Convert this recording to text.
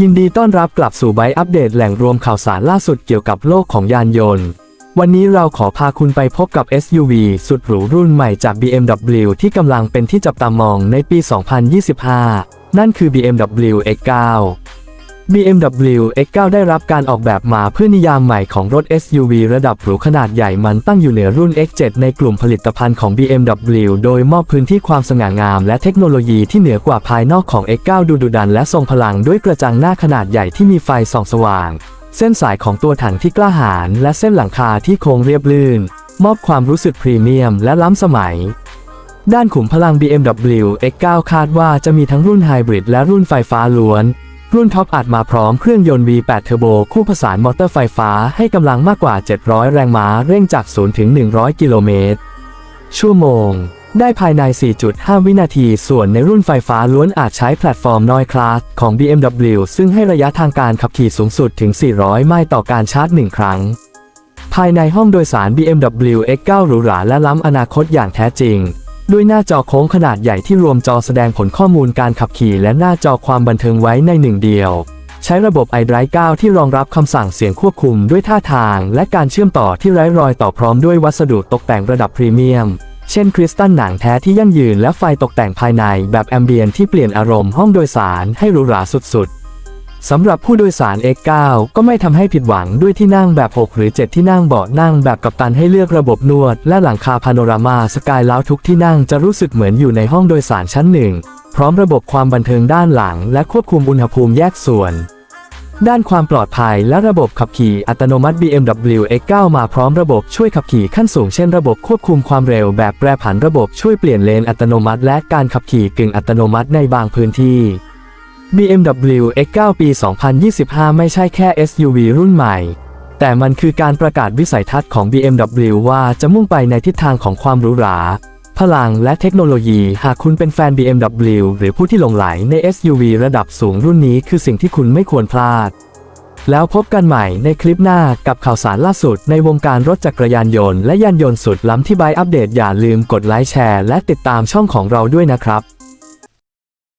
ยินดีต้อนรับกลับสู่ไบอัปเดตแหล่งรวมข่าวสารล่าสุดเกี่ยวกับโลกของยานยนต์ วันนี้เราขอพาคุณไปพบกับ SUV สุดหรูรุ่นใหม่จาก BMW ที่กำลังเป็นที่จับตามองในปี 2025 นั่นคือ BMW X9 BMW X9 ได้รับการออกแบบมาเพื่อนิยามใหม่ของรถ SUV ระดับหรูขนาดใหญ่มันตั้งอยู่เหนือรุ่น X7 ในกลุ่มผลิตภัณฑ์ของ BMW โดยมอบพื้นที่ความสง่างาม และเทคโนโลยีที่เหนือกว่าภายนอกของ X9 ดูดุดันและทรงพลังด้วยกระจังหน้าขนาดใหญ่ที่มีไฟส่องสว่าง เส้นสายของตัวถังที่กล้าหาญและเส้นหลังคาที่โค้งเรียบลื่น มอบความรู้สึกพรีเมียม และล้ำสมัยด้านขุมพลัง BMW X9 คาดว่าจะมีทั้งรุ่นไฮบริดและรุ่นไฟฟ้าล้วน รุ่นท็อปอัดมาพร้อมเครื่องยนต์ V8 เทอร์โบคู่ผสานมอเตอร์ไฟฟ้าให้กำลังมากกว่า 700 แรงม้าเร่งจาก 0 ถึง 100 กิโลเมตร ชั่วโมง ได้ภายใน 4.5 วินาที ส่วนในรุ่นไฟฟ้าล้วนอาจใช้แพลตฟอร์มนอยคลาสของ BMW ซึ่งให้ระยะทางการขับขี่สูงสุดถึง 400 ไมล์ต่อการชาร์จ 1 ครั้ง ภายในห้องโดยสาร BMW X9 หรูหราและล้ำอนาคตอย่างแท้จริง ด้วยหน้าจอโค้งขนาดใหญ่ที่รวมจอแสดงผลข้อมูลการขับขี่และหน้าจอความบันเทิงไว้ในหนึ่งเดียว ใช้ระบบ iDrive 9 ที่รองรับคำสั่งเสียงควบคุมด้วยท่าทาง และการเชื่อมต่อที่ไร้รอยต่อพร้อมด้วยวัสดุตกแต่งระดับพรีเมียม เช่นคริสตัลหนังแท้ที่ยั่งยืนและไฟตกแต่งภายในแบบแอมเบียนที่เปลี่ยนอารมณ์ห้องโดยสารให้หรูหราสุดๆ สำหรับผู้โดยสาร X9 ก็ไม่ทำให้ผิดหวังด้วยที่นั่งแบบ 6 หรือ 7 ที่นั่งเบาะนั่งแบบกัปตันให้เลือกระบบนวด และหลังคาพาโนรามาสกายแล้วทุกที่นั่งจะรู้สึกเหมือนอยู่ในห้องโดยสารชั้นหนึ่ง พร้อมระบบความบันเทิงด้านหลัง และควบคุมอุณหภูมิแยกส่วน ด้านความปลอดภัยและระบบขับขี่อัตโนมัติ BMW X9 มาพร้อมระบบช่วยขับขี่ขั้นสูงเช่นระบบควบคุมความเร็วแบบแปรผันระบบช่วยเปลี่ยนเลนอัตโนมัติ และการขับขี่กึ่งอัตโนมัติในบางพื้นที่ BMW X9 ปี 2025 ไม่ใช่แค่ SUV รุ่นใหม่ แต่มันคือการประกาศวิสัยทัศน์ของ BMW ว่าจะมุ่งไปในทิศทางของความหรูหรา พลังและเทคโนโลยี หากคุณเป็นแฟน BMW หรือผู้ที่หลงไหลใน SUV ระดับสูงรุ่นนี้คือสิ่งที่คุณไม่ควรพลาด แล้วพบกันใหม่ในคลิปหน้ากับข่าวสารล่าสุดในวงการรถจักรยานยนต์และยานยนต์สุดล้ำที่ไบค์อัปเดตอย่าลืมกดไลค์แชร์และติดตามช่องของเราด้วยนะครับ